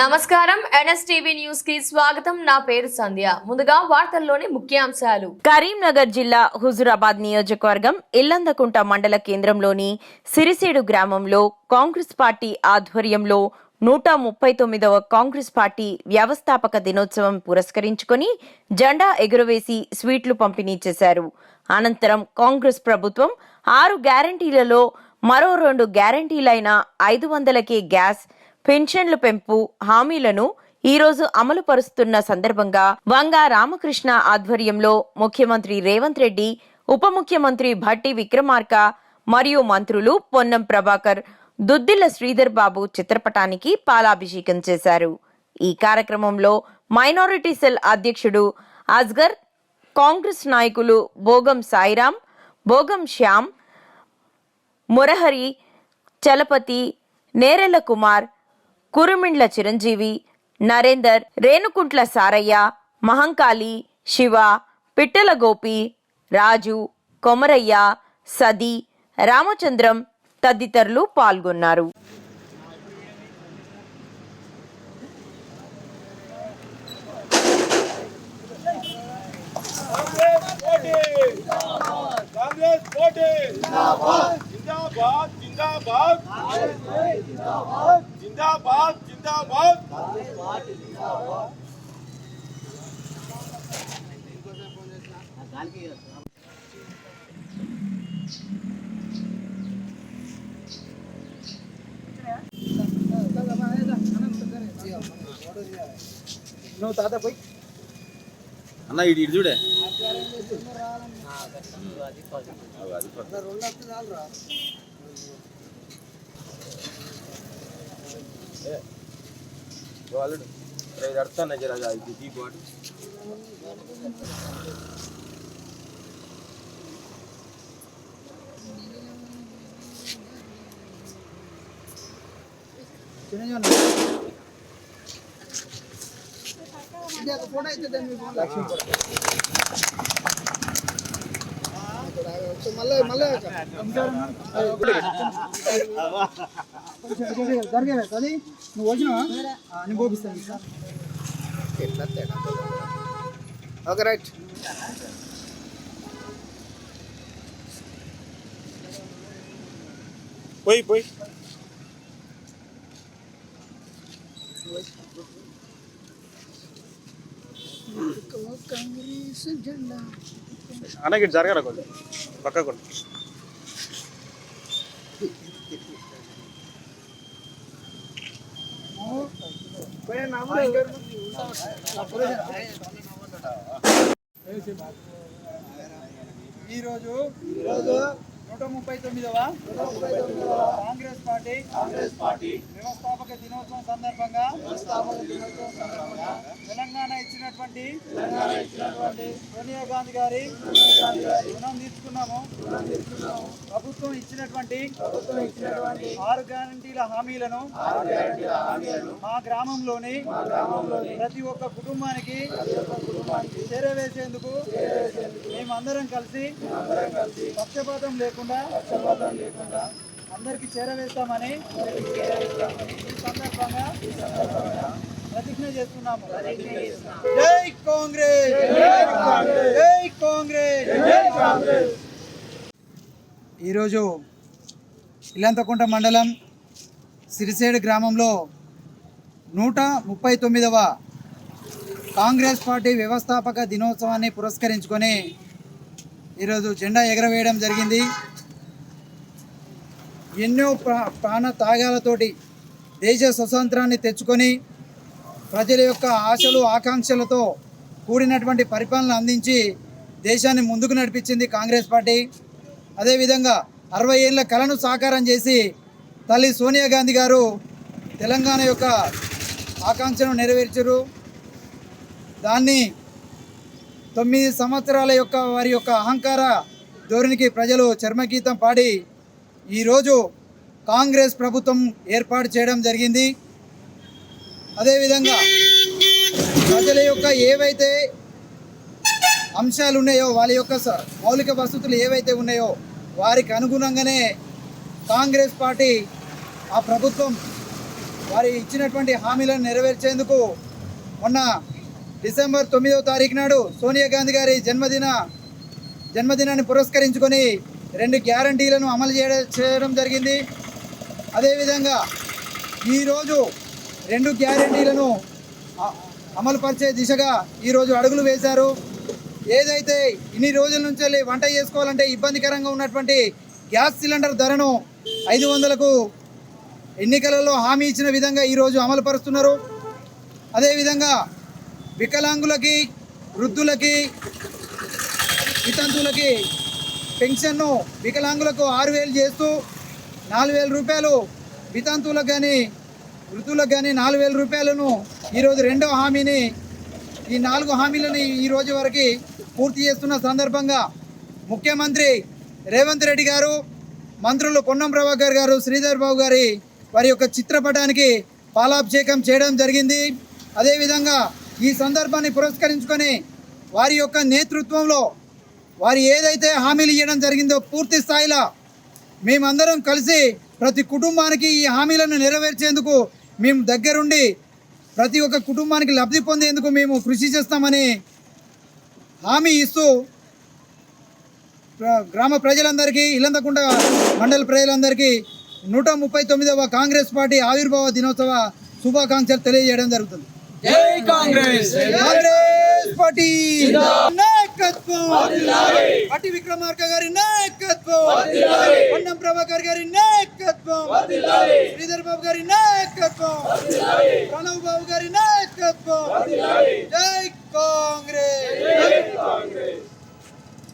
నమస్కారం. ఎన్ఎస్టీవీ న్యూస్కి స్వాగతం. నా పేరు సంధ్య. ముందుగా వార్తల్లోని ముఖ్యాంశాలు. కరీంనగర్ జిల్లా హుజురాబాద్ నియోజకవర్గం ఇల్లందకుంట మండల కేంద్రంలోని సిరిసేడు గ్రామంలో కాంగ్రెస్ పార్టీ ఆధ్వర్యంలో నూట ముప్పై తొమ్మిదవ కాంగ్రెస్ పార్టీ వ్యవస్థాపక దినోత్సవం పురస్కరించుకొని జెండా ఎగురవేసి స్వీట్లు పంపిణీ చేశారు. అనంతరం కాంగ్రెస్ ప్రభుత్వం ఆరు గ్యారంటీలలో మరో రెండు గ్యారంటీలైన ఐదు వందలకే గ్యాస్ పెన్షన్ల పెంపు హామీలను ఈరోజు అమలుపరుస్తున్న అమలు పరుస్తున్న సందర్భంగా వంగా రామకృష్ణ ఆధ్వర్యంలో ముఖ్యమంత్రి రేవంత్ రెడ్డి ఉప ముఖ్యమంత్రి భట్టి విక్రమార్క మరియు మంత్రులు పొన్నం ప్రభాకర్ దుద్దిల్ల శ్రీధర్ బాబు చిత్రపటానికి పాలాభిషేకం చేశారు. ఈ కార్యక్రమంలో మైనారిటీ సెల్ అధ్యక్షుడు అస్గర్ కాంగ్రెస్ నాయకులు భోగం సాయిరాం భోగం శ్యామ్ మురహరి చలపతి నేరెల కుమార్ కురుమిండ్ల చిరంజీవి నరేందర్ రేణుకుంట్ల సారయ్య మహంకాళి శివ పిట్టల గోపి రాజు కొమరయ్య సది రామచంద్రం తదితరులు పాల్గొన్నారు. కాంగ్రెస్ పోటీ! జిందాబాద్! జిందాబాద్ జిందాబాద్ జిందాబాద్ నువ్వు తాత పోయి అన్న ఇటు ఇటు చూడే వాళ్ళు అర్థాన్ని జర ఇది ఈ బాడీ చిరంజీవి ఇది ఒక ఫోటో అయితే దాన్ని మీ ఫోన్ లక్ష్మీ ఫోటో. మళ్ళీ మళ్ళీ జరిగే అది నువ్వు వచ్చినావా నేను పోపిస్తాను ఎట్లా తేడా ఓకే రైట్ పోయి పోయి కాంగ్రెస్ జెండా అన్నకి ఇటు జరగరా కొంచెం. పక్క కొంచెం ఈరోజు ఈరోజు నూట ముప్పై తొమ్మిదవ కాంగ్రెస్ పార్టీ కాంగ్రెస్ పార్టీ వ్యవస్థాపక దినోత్సవం సందర్భంగా వ్యవస్థాపక దినోత్సవం సందర్భంగా తెలంగాణ ఇచ్చినటువంటి తెలంగాణ ఇచ్చినటువంటి సోనియా గాంధీ గారి రుణం తీసుకున్నాము. ప్రభుత్వం ఇచ్చినటువంటి ఆరు గ్యారంటీల హామీలను మా గ్రామంలోని ప్రతి ఒక్క కుటుంబానికి చేరవేసేందుకు మేమందరం కలిసి అందరం కలిసి పక్షపాతం లేకుండా అందరికి చేరవేస్తామని ఈ సందర్భంగా ప్రతిజ్ఞ చేస్తున్నాము. జై కాంగ్రెస్ జై కాంగ్రెస్ జై కాంగ్రెస్ ఈరోజు ఇల్లంతకుంట మండలం సిరిసేడు గ్రామంలో నూట ముప్పై తొమ్మిదవ కాంగ్రెస్ పార్టీ వ్యవస్థాపక దినోత్సవాన్ని పురస్కరించుకొని ఈరోజు జెండా ఎగరవేయడం జరిగింది. ఎన్నో ప్రాణ త్యాగాలతోటి దేశ స్వతంత్రాన్ని తెచ్చుకొని ప్రజల యొక్క ఆశలు ఆకాంక్షలతో కూడినటువంటి పరిపాలన అందించి దేశాన్ని ముందుకు నడిపించింది కాంగ్రెస్ పార్టీ. అదేవిధంగా అరవై ఏళ్ళ కళను సాకారం చేసి తల్లి సోనియా గాంధీ గారు తెలంగాణ యొక్క ఆకాంక్షను నెరవేర్చారు. దాన్ని తొమ్మిది సంవత్సరాల యొక్క వారి యొక్క అహంకార ధోరణికి ప్రజలు చర్మగీతం పాడి ఈరోజు కాంగ్రెస్ ప్రభుత్వం ఏర్పాటు చేయడం జరిగింది. అదేవిధంగా ప్రజల యొక్క ఏవైతే అంశాలు ఉన్నాయో వాళ్ళ యొక్క స- మౌలిక వసతులు ఏవైతే ఉన్నాయో వారికి అనుగుణంగానే కాంగ్రెస్ పార్టీ ఆ ప్రభుత్వం వారి ఇచ్చినటువంటి హామీలను నెరవేర్చేందుకు మొన్న డిసెంబర్ తొమ్మిదవ తారీఖు నాడు సోనియా గాంధీ గారి జన్మదిన జన్మదినాన్ని పురస్కరించుకొని రెండు గ్యారంటీలను అమలు చేయడం చేయడం జరిగింది. అదేవిధంగా ఈరోజు రెండు గ్యారంటీలను అమలుపరిచే దిశగా ఈరోజు అడుగులు వేశారు. ఏదైతే ఇన్ని రోజుల నుంచి వెళ్ళి వంట చేసుకోవాలంటే ఇబ్బందికరంగా ఉన్నటువంటి గ్యాస్ సిలిండర్ ధరను ఐదు వందలకు ఎన్నికలలో హామీ ఇచ్చిన విధంగా ఈరోజు అమలు పరుస్తున్నారు. అదేవిధంగా వికలాంగులకి వృద్ధులకి వితంతువులకి పెన్షన్ను వికలాంగులకు ఆరు వేలు చేస్తూ నాలుగు వేల రూపాయలు వితంతువులకు కానీ వృద్ధులకు కానీ నాలుగు వేల రూపాయలను ఈరోజు రెండో హామీని ఈ నాలుగు హామీలని ఈరోజు వరకు పూర్తి చేస్తున్న సందర్భంగా ముఖ్యమంత్రి రేవంత్ రెడ్డి గారు మంత్రులు పొన్నం ప్రభాకర్ గారు శ్రీధర్ బాబు గారి వారి యొక్క చిత్రపటానికి పాలాభిషేకం చేయడం జరిగింది. అదేవిధంగా ఈ సందర్భాన్ని పురస్కరించుకొని వారి యొక్క నేతృత్వంలో వారు ఏదైతే హామీలు ఇవ్వడం జరిగిందో పూర్తి స్థాయిలో మేమందరం కలిసి ప్రతి కుటుంబానికి ఈ హామీలను నెరవేర్చేందుకు మేము దగ్గరుండి ప్రతి ఒక్క కుటుంబానికి లబ్ధి పొందేందుకు మేము కృషి చేస్తామని హామీ ఇస్తూ గ్రామ ప్రజలందరికీ ఇల్లందకుంట మండల ప్రజలందరికీ నూట ముప్పై తొమ్మిదవ కాంగ్రెస్ పార్టీ ఆవిర్భావ దినోత్సవ శుభాకాంక్షలు తెలియజేయడం జరుగుతుంది. కాంగ్రెస్! కాంగ్రెస్ పార్టీ! నాయకత్వం! పట్టి విక్రమార్క గారి నాయకత్వం! పొన్నం ప్రభాకర్ గారి నాయకత్వం! శ్రీధర్ బాబు గారి నాయకత్వం! ప్రణవ్ బాబు గారి నాయకత్వం! జై కాంగ్రెస్